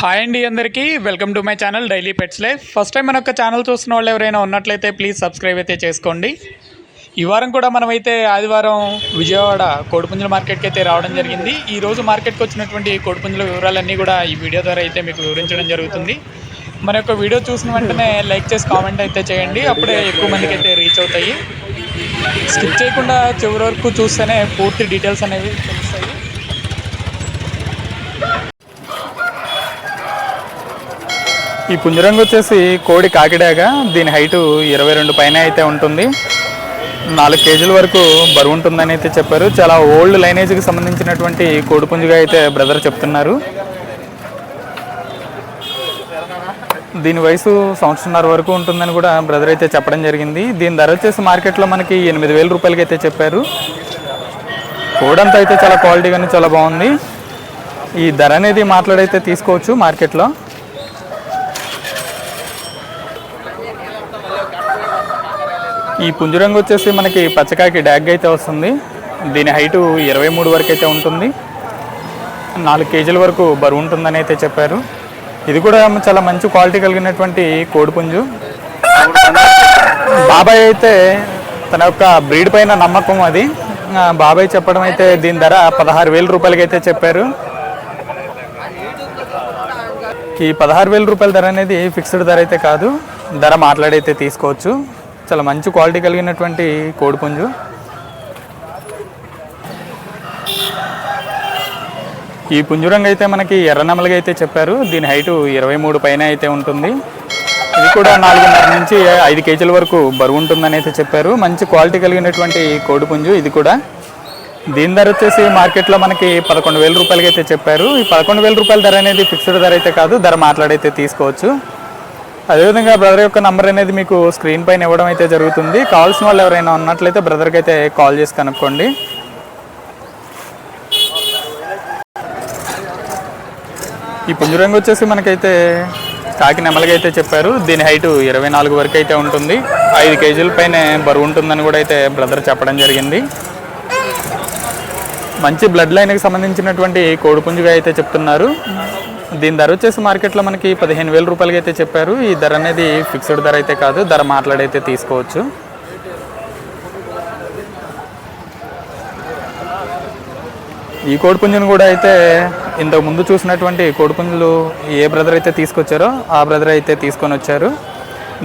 Hi అండి అందరికీ. Welcome to my channel daily pets life first time మన యొక్క ఛానల్ చూస్తున్న వాళ్ళు ఎవరైనా ఉన్నట్లయితే ప్లీజ్ సబ్స్క్రైబ్ అయితే చేసుకోండి. ఈ వారం కూడా మనమైతే ఆదివారం విజయవాడ కోడిపుంజుల మార్కెట్కి అయితే రావడం జరిగింది. ఈ రోజు మార్కెట్కి వచ్చినటువంటి కోడిపుంజుల వివరాలన్నీ కూడా ఈ వీడియో ద్వారా అయితే మీకు వివరించడం జరుగుతుంది. మన యొక్క వీడియో చూసిన వెంటనే లైక్ చేసి కామెంట్ అయితే చేయండి. అప్పుడే ఎక్కువ మందికి అయితే రీచ్ అవుతాయి. స్కిప్ చేయకుండా చివరి వరకు చూస్తేనే పూర్తి డీటెయిల్స్ అనేవి ఈ పుంజరంగు వచ్చేసి కోడి కాకిడాగా. దీని హైటు ఇరవై రెండు పైన అయితే ఉంటుంది. నాలుగు కేజీల వరకు బరువు ఉంటుందని అయితే చెప్పారు. చాలా ఓల్డ్ లైనేజ్కి సంబంధించినటువంటి కోడి పుంజుగా అయితే బ్రదర్ చెప్తున్నారు. దీని వయసు సంవత్సరంన్నర వరకు ఉంటుందని కూడా బ్రదర్ అయితే చెప్పడం జరిగింది. దీని ధర వచ్చేసి మార్కెట్లో మనకి ఎనిమిది వేల రూపాయలకి అయితే చెప్పారు. కోడంతా అయితే చాలా క్వాలిటీ కానీ చాలా బాగుంది. ఈ ధర అనేది మాట్లాడైతే తీసుకోవచ్చు మార్కెట్లో. ఈ పుంజురంగు వచ్చేసి మనకి పచ్చకాకి డ్యాగ్ అయితే వస్తుంది. దీని హైటు ఇరవై మూడు వరకు అయితే ఉంటుంది. నాలుగు కేజీల వరకు బరువు ఉంటుందని అయితే చెప్పారు. ఇది కూడా చాలా మంచి క్వాలిటీ కలిగినటువంటి కోడిపుంజు బాబాయ్ అయితే తన యొక్క బ్రీడ్ పైన నమ్మకం అది. బాబాయ్ చెప్పడం అయితే దీని ధర పదహారు వేల రూపాయలకి అయితే చెప్పారు. ఈ పదహారు వేల రూపాయల ధర అనేది ఫిక్స్డ్ ధర అయితే కాదు. ధర మాట్లాడైతే తీసుకోవచ్చు. చాలా మంచి క్వాలిటీ కలిగినటువంటి కోడిపుంజు ఈ పుంజురంగు అయితే మనకి ఎర్రనమలగా అయితే చెప్పారు. దీని హైటు ఇరవై మూడు పైన అయితే ఉంటుంది. ఇది కూడా నాలుగున్నర నుంచి ఐదు కేజీల వరకు బరువు ఉంటుందని అయితే చెప్పారు. మంచి క్వాలిటీ కలిగినటువంటి కోడిపుంజు ఇది కూడా. దీని ధర వచ్చేసి మార్కెట్లో మనకి పదకొండు వేల రూపాయలకి అయితే చెప్పారు. ఈ పదకొండు వేల రూపాయల ధర అనేది ఫిక్స్డ్ ధర అయితే కాదు. ధర మాట్లాడైతే తీసుకోవచ్చు. అదేవిధంగా బ్రదర్ యొక్క నంబర్ అనేది మీకు స్క్రీన్ పైన ఇవ్వడం అయితే జరుగుతుంది. కావాల్సిన వాళ్ళు ఎవరైనా ఉన్నట్లయితే బ్రదర్కి అయితే కాల్ చేసి కనుక్కోండి. ఈ పుంజురంగు వచ్చేసి మనకైతే కాకి నెమలిగా అయితే చెప్పారు. దీని హైట్ ఇరవై నాలుగు వరకు అయితే ఉంటుంది. ఐదు కేజీల పైన బరువు ఉంటుందని కూడా అయితే బ్రదర్ చెప్పడం జరిగింది. మంచి బ్లడ్ లైన్కి సంబంధించినటువంటి కోడిపుంజుగా అయితే చెప్తున్నారు. దీని ధర వచ్చేసి మార్కెట్లో మనకి పదిహేను వేల రూపాయలకి అయితే చెప్పారు. ఈ ధర అనేది ఫిక్స్డ్ ధర అయితే కాదు ధర మాట్లాడైతే తీసుకోవచ్చు. ఈ కోడిపుంజును కూడా అయితే ఇంతకు ముందు చూసినటువంటి కోడిపుంజులు ఏ బ్రదర్ అయితే తీసుకొచ్చారో ఆ బ్రదర్ అయితే తీసుకొని వచ్చారు.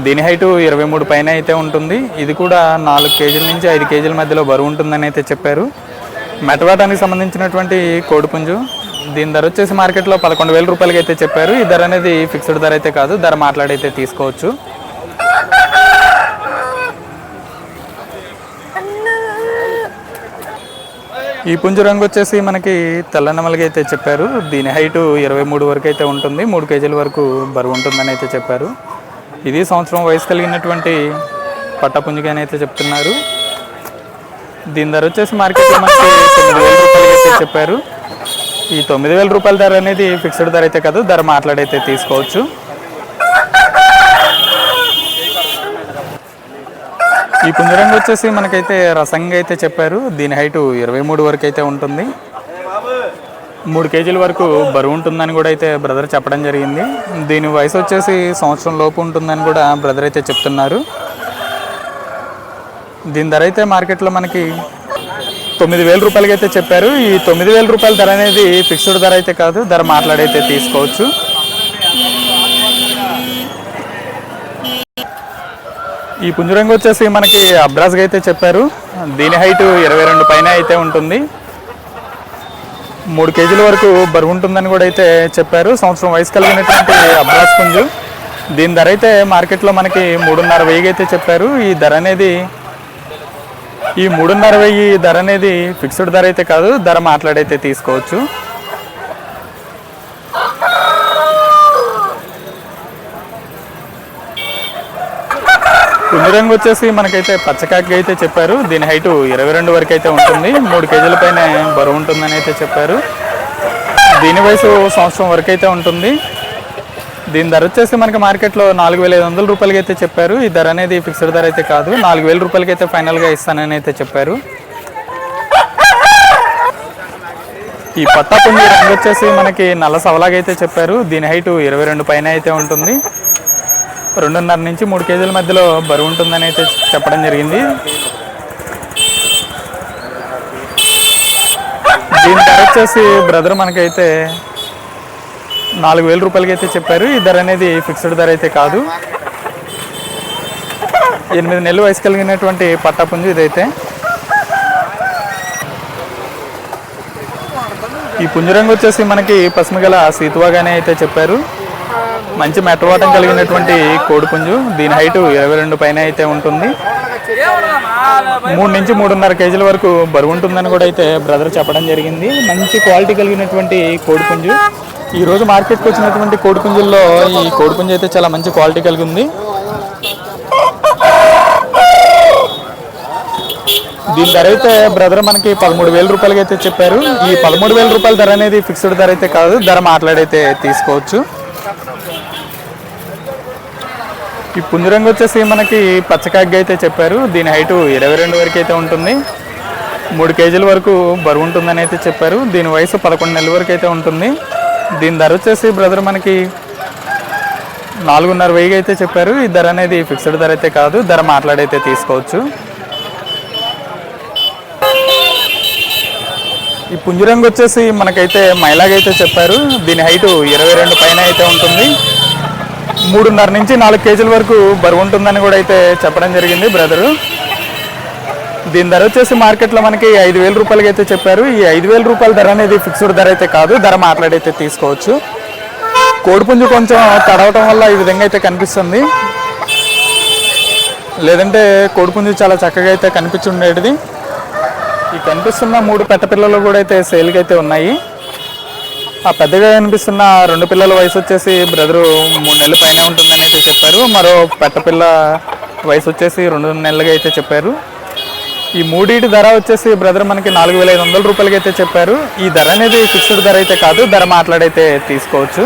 దీని హైటు ఇరవై మూడు పైన అయితే ఉంటుంది. ఇది కూడా నాలుగు కేజీల నుంచి ఐదు కేజీల మధ్యలో బరువు ఉంటుందని అయితే చెప్పారు. మెటవాటానికి సంబంధించినటువంటి కోడిపుంజు దీని ధర వచ్చేసి మార్కెట్లో పదకొండు వేల రూపాయలకి అయితే చెప్పారు. ఈ ధర అనేది ఫిక్స్డ్ ధర అయితే కాదు. ధర మాట్లాడైతే తీసుకోవచ్చు. ఈ పుంజు రంగు వచ్చేసి మనకి తెల్ల అయితే చెప్పారు. దీని హైటు ఇరవై మూడు వరకు అయితే ఉంటుంది. మూడు కేజీల వరకు బరువు ఉంటుందని అయితే చెప్పారు. ఇది సంవత్సరం వయసు కలిగినటువంటి పట్టపుంజుగాని అయితే చెప్తున్నారు. దీని ధర వచ్చేసి మార్కెట్లో మనకి తొమ్మిది వేల రూపాయలు అయితే చెప్పారు. ఈ తొమ్మిది వేల రూపాయల ధర అనేది ఫిక్స్డ్ ధర అయితే కాదు ధర మాట్లాడైతే తీసుకోవచ్చు. ఈ పుంజరంగు వచ్చేసి మనకైతే రసంగా అయితే చెప్పారు. దీని హైటు ఇరవై మూడు వరకు అయితే ఉంటుంది. మూడు కేజీల వరకు బరువు ఉంటుందని కూడా అయితే బ్రదర్ చెప్పడం జరిగింది. దీని వయసు వచ్చేసి సంవత్సరం లోపు ఉంటుందని కూడా బ్రదర్ అయితే చెప్తున్నారు. దీని ధర అయితే మార్కెట్లో మనకి తొమ్మిది వేల రూపాయలకి అయితే చెప్పారు. ఈ తొమ్మిది వేల రూపాయల ధర అనేది ఫిక్స్డ్ ధర అయితే కాదు ధర మాట్లాడైతే తీసుకోవచ్చు. ఈ పుంజరంగు వచ్చేసి మనకి అబ్రాస్గా అయితే చెప్పారు. దీని హైట్ ఇరవై రెండు పైన అయితే ఉంటుంది. మూడు కేజీల వరకు బరువు ఉంటుందని కూడా అయితే చెప్పారు. సంవత్సరం వయసు కలిగినటువంటి అబ్రాస్ పుంజు. దీని ధర అయితే మార్కెట్లో మనకి మూడున్నర వెయ్యి అయితే చెప్పారు. ఈ ధర అనేది ఈ మూడున్నర వెయ్యి ధర అనేది ఫిక్స్డ్ ధర అయితే కాదు ధర మాట్లాడైతే తీసుకోవచ్చు. రంగు వచ్చేసి మనకైతే పచ్చకాకి అయితే చెప్పారు. దీని హైటు ఇరవై రెండు వరకు అయితే ఉంటుంది. మూడు కేజీల పైన బరువు ఉంటుందని అయితే చెప్పారు. దీని వయసు సంవత్సరం వరకు అయితే ఉంటుంది. దీని ధర వచ్చేసి మనకి మార్కెట్లో నాలుగు వేల ఐదు వందల రూపాయలకి అయితే చెప్పారు. ఈ ధర అనేది ఫిక్స్డ్ ధర అయితే కాదు. నాలుగు వేల రూపాయలకి అయితే ఫైనల్గా ఇస్తానని అయితే చెప్పారు. ఈ పట్టాపుండి రంగు వచ్చేసి మనకి నల్ల సవలాగా అయితే చెప్పారు. దీని హైట్ ఇరవై రెండు పైన అయితే ఉంటుంది. రెండున్నర నుంచి మూడు కేజీల మధ్యలో బరువు ఉంటుందని అయితే చెప్పడం జరిగింది. దీని ధర వచ్చేసి బ్రదర్ మనకైతే నాలుగు వేల రూపాయలకి అయితే చెప్పారు. ఈ ధర అనేది ఫిక్స్డ్ ధర అయితే కాదు. ఎనిమిది నెలలు వయసు కలిగినటువంటి పట్టాపుంజు ఇదైతే. ఈ పుంజరంగు వచ్చేసి మనకి పసుమగల సీతువాగానే అయితే చెప్పారు. మంచి మెట్టవాటం కలిగినటువంటి కోడిపుంజు దీని హైట్ ఇరవై రెండు పైన అయితే ఉంటుంది. మూడు నుంచి మూడున్నర కేజీల వరకు బరువు ఉంటుందని కూడా అయితే బ్రదర్ చెప్పడం జరిగింది. మంచి క్వాలిటీ కలిగినటువంటి కోడిపుంజు ఈ రోజు మార్కెట్కి వచ్చినటువంటి కోడిపుంజుల్లో ఈ కోడిపుంజు అయితే చాలా మంచి క్వాలిటీ కలిగి ఉంది. దీని ధర అయితే బ్రదర్ మనకి పదమూడు వేల రూపాయలకి అయితే చెప్పారు. ఈ పదమూడు వేల రూపాయల ధర అనేది ఫిక్స్డ్ ధర అయితే కాదు. ధర మాట్లాడైతే తీసుకోవచ్చు. ఈ పుంజరంగు వచ్చేసి మనకి పచ్చకాగ్గా అయితే చెప్పారు. దీని హైట్ ఇరవై రెండు వరకు అయితే ఉంటుంది. మూడు కేజీల వరకు బరువు ఉంటుందని అయితే చెప్పారు. దీని వయసు పదకొండు నెలల వరకు అయితే ఉంటుంది. దీని ధర వచ్చేసి బ్రదర్ మనకి నాలుగున్నర వెయ్యి అయితే చెప్పారు. ఈ ధర అనేది ఫిక్స్డ్ ధర అయితే కాదు. ధర మాట్లాడైతే తీసుకోవచ్చు. ఈ పుంజరంగు వచ్చేసి మనకైతే మైలాగైతే చెప్పారు. దీని హైటు ఇరవై రెండు పైన అయితే ఉంటుంది. మూడున్నర నుంచి నాలుగు కేజీల వరకు బరువు ఉంటుందని కూడా అయితే చెప్పడం జరిగింది బ్రదరు దీని ధర వచ్చేసి మార్కెట్లో మనకి ఐదు వేల రూపాయలకి అయితే చెప్పారు. ఈ ఐదు వేల రూపాయల ధర అనేది ఫిక్స్డ్ ధర అయితే కాదు. ధర మాట్లాడైతే తీసుకోవచ్చు. కోడిపుంజు కొంచెం తడవటం వల్ల ఈ విధంగా అయితే కనిపిస్తుంది. లేదంటే కోడిపుంజు చాలా చక్కగా అయితే కనిపించి ఉండేటిది ఈ కనిపిస్తున్న మూడు పెట్ట పిల్లలు కూడా అయితే సేల్కి అయితే ఉన్నాయి. ఆ పెద్దగా కనిపిస్తున్న రెండు పిల్లల వయసు వచ్చేసి బ్రదరు మూడు నెలల పైన ఉంటుందని అయితే చెప్పారు. మరో పెట్ట పిల్ల వయసు వచ్చేసి రెండు నెలలుగా అయితే చెప్పారు. ఈ మూడింటి ధర వచ్చేసి బ్రదర్ మనకి నాలుగు వేల ఐదు వందల రూపాయలకి అయితే చెప్పారు. ఈ ధర అనేది ఫిక్స్డ్ ధర అయితే కాదు ధర మాట్లాడైతే తీసుకోవచ్చు.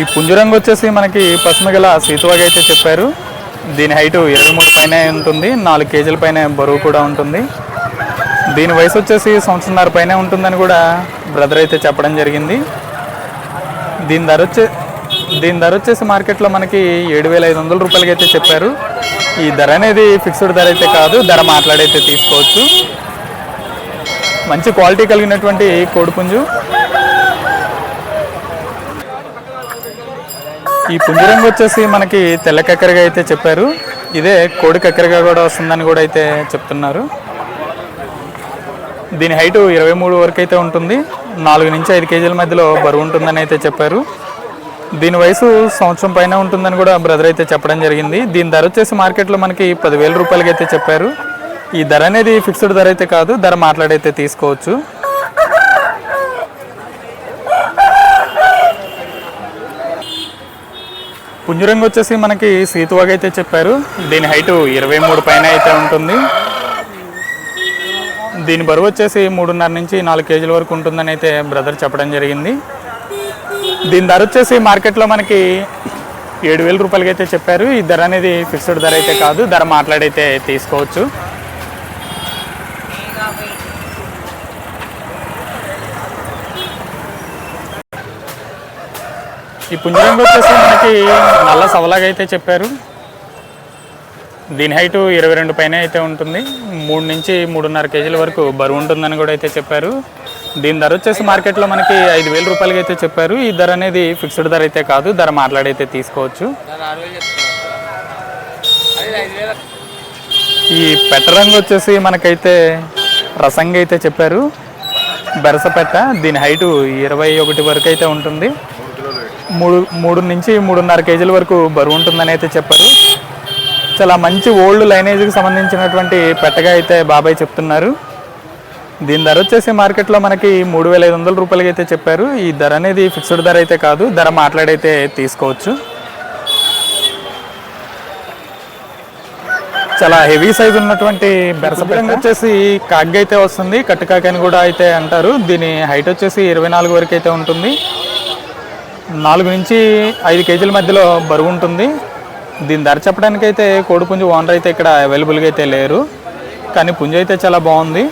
ఈ పుంజరంగు వచ్చేసి మనకి పసుమగల సీతువాగా అయితే చెప్పారు. దీని హైటు ఇరవై మూడు పైన ఉంటుంది నాలుగు కేజీల పైన బరువు కూడా ఉంటుంది. దీని వయసు వచ్చేసి సంవత్సరంన్నర పైన ఉంటుందని కూడా బ్రదర్ అయితే చెప్పడం జరిగింది. దీని ధర వచ్చే దీని ధర వచ్చేసి మార్కెట్లో మనకి ఏడు వేల ఐదు వందల రూపాయలకి అయితే చెప్పారు. ఈ ధర అనేది ఫిక్స్డ్ ధర అయితే కాదు ధర మాట్లాడైతే తీసుకోవచ్చు. మంచి క్వాలిటీ కలిగినటువంటి కోడిపుంజు ఈ పుంజరంగు వచ్చేసి మనకి తెల్ల కక్కరగా అయితే చెప్పారు. ఇదే కోడి కక్కరగా కూడా వస్తుందని కూడా అయితే చెప్తున్నారు. దీని హైటు ఇరవై మూడు వరకు అయితే ఉంటుంది. నాలుగు నుంచి ఐదు కేజీల మధ్యలో బరువు ఉంటుందని అయితే చెప్పారు. దీని వయసు సంవత్సరం పైన ఉంటుందని కూడా బ్రదర్ అయితే చెప్పడం జరిగింది. దీని ధర వచ్చేసి మార్కెట్లో మనకి పదివేల రూపాయలకి అయితే చెప్పారు. ఈ ధర అనేది ఫిక్స్డ్ ధర అయితే కాదు ధర మాట్లాడైతే తీసుకోవచ్చు. పుంజరంగు వచ్చేసి మనకి సీతువాగ్ అయితే చెప్పారు. దీని హైట్ ఇరవై మూడు పైన అయితే ఉంటుంది. దీని బరువు వచ్చేసి మూడున్నర నుంచి నాలుగు కేజీల వరకు ఉంటుందని అయితే బ్రదర్ చెప్పడం జరిగింది. దీని ధర వచ్చేసి మార్కెట్లో మనకి ఏడు వేల రూపాయలకి అయితే చెప్పారు. ఈ ధర అనేది ఫిక్స్డ్ ధర అయితే కాదు. ధర మాట్లాడైతే తీసుకోవచ్చు. ఈ పుంజరంగ వచ్చేసి మనకి నల్ల సవలాగా అయితే చెప్పారు. దీని హైటు ఇరవై రెండు పైన అయితే ఉంటుంది. మూడు నుంచి మూడున్నర కేజీల వరకు బరువు ఉంటుందని కూడా అయితే చెప్పారు. దీని ధర వచ్చేసి మార్కెట్లో మనకి ఐదు వేల రూపాయలకి అయితే చెప్పారు. ఈ ధర అనేది ఫిక్స్డ్ ధర అయితే కాదు. ధర మాట్లాడైతే తీసుకోవచ్చు. ఈ పెట్ట రంగు వచ్చేసి మనకైతే రసంగా అయితే చెప్పారు. బెరసపెట్ట దీని హైటు ఇరవై ఒకటి వరకు అయితే ఉంటుంది. మూడు మూడు నుంచి మూడున్నర కేజీల వరకు బరువు ఉంటుందని అయితే చెప్పారు. చాలా మంచి ఓల్డ్ లైనేజ్కి సంబంధించినటువంటి పెట్టగా అయితే బాబాయ్ చెప్తున్నారు. దీని ధర వచ్చేసి మార్కెట్లో మనకి మూడు వేల ఐదు వందల రూపాయలకి అయితే చెప్పారు. ఈ ధర అనేది ఫిక్స్డ్ ధర అయితే కాదు ధర మాట్లాడైతే తీసుకోవచ్చు. చాలా హెవీ సైజ్ ఉన్నటువంటి బెరసపరంగా వచ్చేసి కాగ్ అయితే వస్తుంది కట్టుకాకి అని కూడా అయితే అంటారు. దీని హైట్ వచ్చేసి ఇరవై నాలుగు వరకు అయితే ఉంటుంది. నాలుగు నుంచి ఐదు కేజీల మధ్యలో బరువు ఉంటుంది. దీని ధర చెప్పడానికి అయితే కోడిపుంజు ఓనర్ అయితే ఇక్కడ అవైలబుల్గా అయితే లేరు. కానీ పుంజు అయితే చాలా బాగుంది.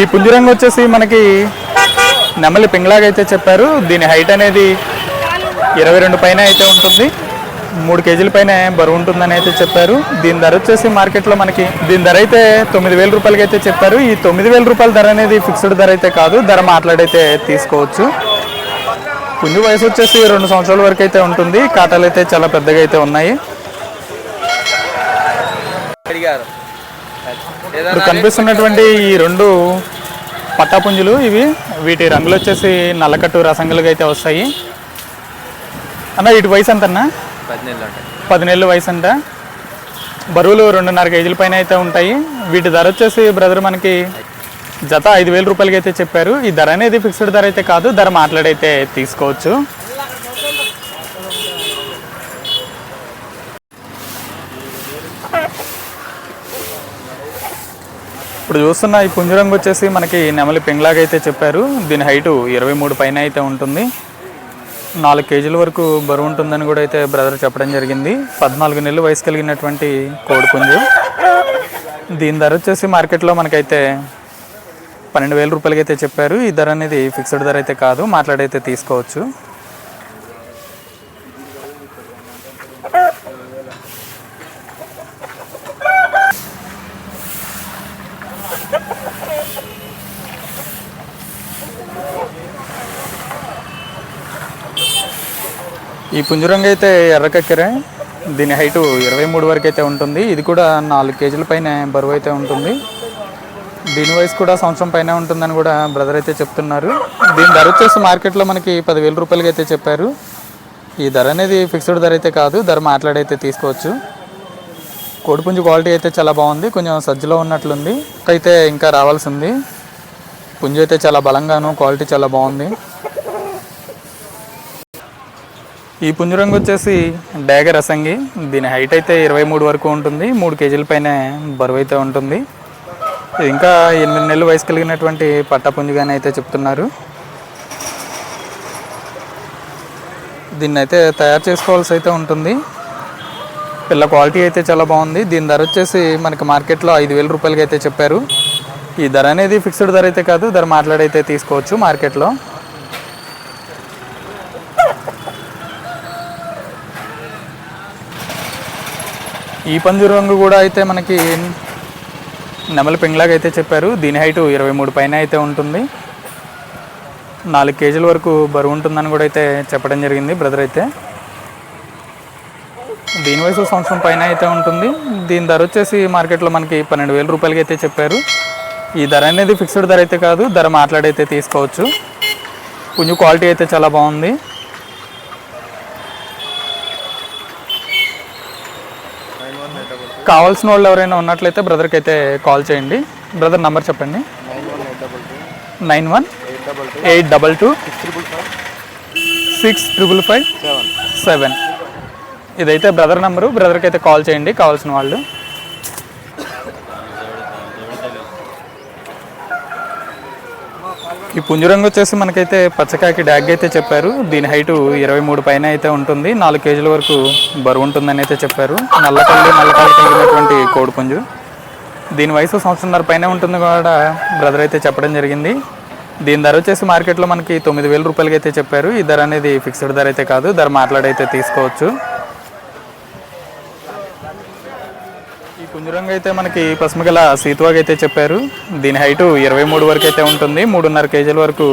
ఈ పుంజురంగు వచ్చేసి మనకి నెమలి పింగ్లాగా అయితే చెప్పారు. దీని హైట్ అనేది ఇరవై రెండు పైన అయితే ఉంటుంది. మూడు కేజీల పైన బరువు ఉంటుందని అయితే చెప్పారు. దీని ధర వచ్చేసి మార్కెట్లో మనకి దీని ధర అయితే తొమ్మిది వేల రూపాయలకి అయితే చెప్పారు. ఈ తొమ్మిది వేల రూపాయల ధర అనేది ఫిక్స్డ్ ధర అయితే కాదు. ధర మాట్లాడైతే తీసుకోవచ్చు. పుంజు వయసు వచ్చేసి రెండు సంవత్సరాల వరకు అయితే ఉంటుంది. కాటాలు అయితే చాలా పెద్దగా అయితే ఉన్నాయి. అడిగారు. ఇప్పుడు కనిపిస్తున్నటువంటి ఈ రెండు పట్టాపుంజులు ఇవి వీటి రంగులు వచ్చేసి నల్లకట్టు రసంగులుగా అయితే వస్తాయి. అన్న వీటి వయసు ఎంత అన్న పది నెలలు వయసు అంట బరువులు రెండున్నర కేజీల పైన అయితే ఉంటాయి. వీటి ధర వచ్చేసి బ్రదర్ మనకి జత ఐదు వేల రూపాయలకి అయితే చెప్పారు. ఈ ధర అనేది ఫిక్స్డ్ ధర అయితే కాదు ధర మాట్లాడైతే తీసుకోవచ్చు. ఇప్పుడు చూస్తున్న ఈ పుంజరంగు వచ్చేసి మనకి నెమలి పెంగ్లాగా అయితే చెప్పారు. దీని హైటు ఇరవై మూడు పైన అయితే ఉంటుంది. నాలుగు కేజీల వరకు బరువు ఉంటుందని కూడా అయితే బ్రదర్ చెప్పడం జరిగింది. పద్నాలుగు నెలలు వయసు కలిగినటువంటి కోడి పుంజు. దీని ధర వచ్చేసి మార్కెట్లో మనకైతే పన్నెండు వేల రూపాయలకి అయితే చెప్పారు. ఈ ధర అనేది ఫిక్స్డ్ ధర అయితే కాదు. మాట్లాడైతే తీసుకోవచ్చు. ఈ పుంజురంగు అయితే ఎర్రకక్కెరే దీని హైటు ఇరవై మూడు వరకు అయితే ఉంటుంది. ఇది కూడా నాలుగు కేజీల పైన బరువు అయితే ఉంటుంది. దీని వయసు కూడా సంవత్సరం పైన ఉంటుందని కూడా బ్రదర్ అయితే చెప్తున్నారు. దీని ధర వచ్చేసి మార్కెట్లో మనకి పదివేల రూపాయలకి అయితే చెప్పారు. ఈ ధర అనేది ఫిక్స్డ్ ధర అయితే కాదు. ధర మాట్లాడైతే తీసుకోవచ్చు. కోడిపుంజు క్వాలిటీ అయితే చాలా బాగుంది. కొంచెం సజ్జలో ఉన్నట్లుంది. అయితే ఇంకా రావాల్సింది. పుంజు అయితే చాలా బలంగాను క్వాలిటీ చాలా బాగుంది. ఈ పుంజురంగు వచ్చేసి డాగర్ రసంగి దీని హైట్ అయితే ఇరవై మూడు వరకు ఉంటుంది. మూడు కేజీల పైన బరువు అయితే ఉంటుంది. ఇంకా ఎనిమిది నెలలు వయసు కలిగినటువంటి పట్ట పుంజుగానే అయితే చెప్తున్నారు. దీన్ని అయితే తయారు చేసుకోవాల్సి అయితే ఉంటుంది. పిల్ల క్వాలిటీ అయితే చాలా బాగుంది. దీని ధర వచ్చేసి మనకి మార్కెట్లో ఐదు వేల రూపాయలకి అయితే చెప్పారు. ఈ ధర అనేది ఫిక్స్డ్ ధర అయితే కాదు. ధర మాట్లాడైతే తీసుకోవచ్చు మార్కెట్లో. ఈ పంజు రంగు కూడా అయితే మనకి నెమలి పింగ్లాగా అయితే చెప్పారు. దీని హైటు ఇరవై మూడు పైన అయితే ఉంటుంది. నాలుగు కేజీల వరకు బరువు ఉంటుందని కూడా అయితే చెప్పడం జరిగింది బ్రదర్ అయితే. దీని వయసు సంవత్సరం పైన అయితే ఉంటుంది. దీని ధర వచ్చేసి మార్కెట్లో మనకి పన్నెండు వేల రూపాయలకి అయితే చెప్పారు. ఈ ధర అనేది ఫిక్స్డ్ ధర అయితే కాదు. ధర మాట్లాడైతే తీసుకోవచ్చు. కొంచెం క్వాలిటీ అయితే చాలా బాగుంది. కావాల్సిన వాళ్ళు ఎవరైనా ఉన్నట్లయితే బ్రదర్కి అయితే కాల్ చేయండి. బ్రదర్ నంబర్ చెప్పండి. Nine one eight double two six triple five seven. ఇదైతే బ్రదర్ నంబరు. బ్రదర్కి అయితే కాల్ చేయండి. కావాల్సిన వాళ్ళు. ఈ పుంజురంగు వచ్చేసి మనకైతే పచ్చకాకి డ్యాగ్ అయితే చెప్పారు. దీని హైటు ఇరవై మూడు పైన అయితే ఉంటుంది. నాలుగు కేజీల వరకు బరువు ఉంటుందని అయితే చెప్పారు. నల్లకల్లి నల్లకల్లి కలిగినటువంటి కోడి పుంజు. దీని వయసు సంవత్సరంన్నర పైన ఉంటుంది కూడా బ్రదర్ అయితే చెప్పడం జరిగింది. దీని ధర వచ్చేసి మార్కెట్లో మనకి తొమ్మిది వేల రూపాయలకి అయితే చెప్పారు. ఈ ధర అనేది ఫిక్స్డ్ ధర అయితే కాదు. ధర మాట్లాడైతే తీసుకోవచ్చు. ఈ అయితే మనకి పసుమగల సీతువాగ్ అయితే చెప్పారు. దీని హైటు ఇరవై మూడు వరకు అయితే ఉంటుంది. మూడున్నర కేజీల వరకు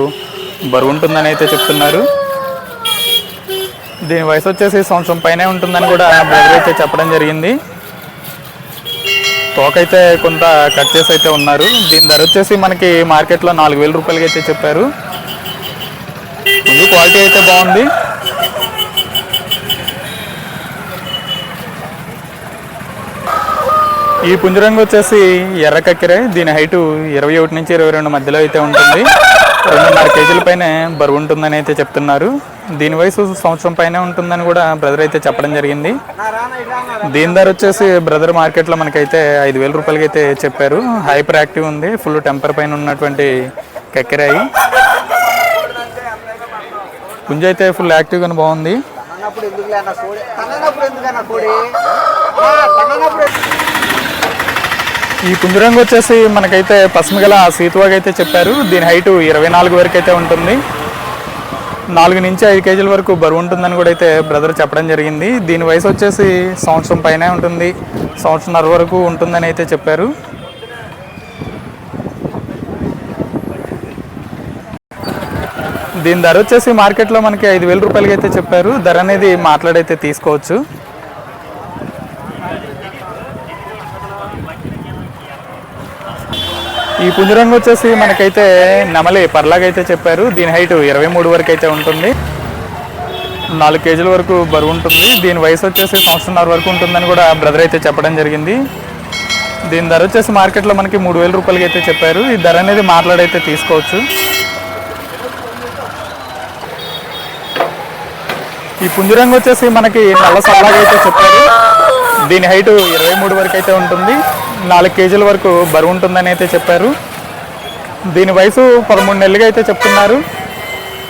బరువు ఉంటుందని అయితే చెప్తున్నారు. దీని వయసు వచ్చేసి సంవత్సరం పైనే ఉంటుందని కూడా బ్రదర్ అయితే చెప్పడం జరిగింది. తోకైతే కొంత కట్ చేసి అయితే ఉన్నారు. దీని ధర వచ్చేసి మనకి మార్కెట్లో నాలుగు వేల రూపాయలకి అయితే చెప్పారు. ముందు క్వాలిటీ అయితే బాగుంది. ఈ పుంజరంగు వచ్చేసి ఎర్ర కక్కెరే. దీని హైటు ఇరవై ఒకటి నుంచి ఇరవై రెండు మధ్యలో అయితే ఉంటుంది. రెండున్నర కేజీల పైన బరువు ఉంటుందని అయితే చెప్తున్నారు. దీని వయసు సంవత్సరం పైన ఉంటుందని కూడా బ్రదర్ అయితే చెప్పడం జరిగింది. దీని ధర వచ్చేసి బ్రదర్ మార్కెట్లో మనకైతే ఐదు వేల రూపాయలకి అయితే చెప్పారు. హైపర్ యాక్టివ్ ఉంది. ఫుల్ టెంపర్ పైన ఉన్నటువంటి కక్కెరాయి పుంజ అయితే ఫుల్ యాక్టివ్గానే బాగుంది. ఈ పుంజురంగు వచ్చేసి మనకైతే పసుమగల సీతువాగా అయితే చెప్పారు. దీని హైట్ ఇరవై నాలుగు వరకు అయితే ఉంటుంది. నాలుగు నుంచి ఐదు కేజీల వరకు బరువు ఉంటుందని కూడా అయితే బ్రదర్ చెప్పడం జరిగింది. దీని వయసు వచ్చేసి సంవత్సరం పైనే ఉంటుంది. సంవత్సరంన్నర వరకు ఉంటుందని అయితే చెప్పారు. దీని ధర వచ్చేసి మార్కెట్లో మనకి ఐదు వేల రూపాయలకి అయితే చెప్పారు. ధర అనేది మాట్లాడైతే తీసుకోవచ్చు. ఈ పుంజరంగు వచ్చేసి మనకైతే నమలే పర్లాగైతే చెప్పారు. దీని హైట్ ఇరవై మూడు వరకు అయితే ఉంటుంది. నాలుగు కేజీల వరకు బరువు ఉంటుంది. దీని వయసు వచ్చేసి సంవత్సరంన్నర వరకు ఉంటుందని కూడా బ్రదర్ అయితే చెప్పడం జరిగింది. దీని ధర వచ్చేసి మార్కెట్లో మనకి మూడు వేల రూపాయలకి అయితే చెప్పారు. ఈ ధర అనేది మాట్లాడైతే తీసుకోవచ్చు. ఈ పుంజరంగు వచ్చేసి మనకి నల్ల సల్లాగా అయితే చెప్పారు. దీని హైట్ ఇరవై మూడు వరకు అయితే ఉంటుంది. నాలుగు కేజీల వరకు బరువు ఉంటుందని అయితే చెప్పారు. దీని వయసు పదమూడు నెలలుగా అయితే చెప్తున్నారు.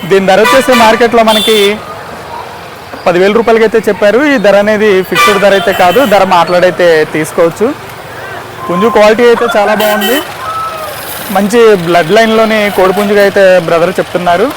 దీని ధర వచ్చేసి మార్కెట్లో మనకి పదివేల రూపాయలకి అయితే చెప్పారు. ఈ ధర అనేది ఫిక్స్డ్ ధర అయితే కాదు ధర మాట్లాడైతే తీసుకోవచ్చు. పుంజు క్వాలిటీ అయితే చాలా బాగుంది. మంచి బ్లడ్ లైన్లోని కోడి పుంజుగా అయితే బ్రదర్ చెప్తున్నారు.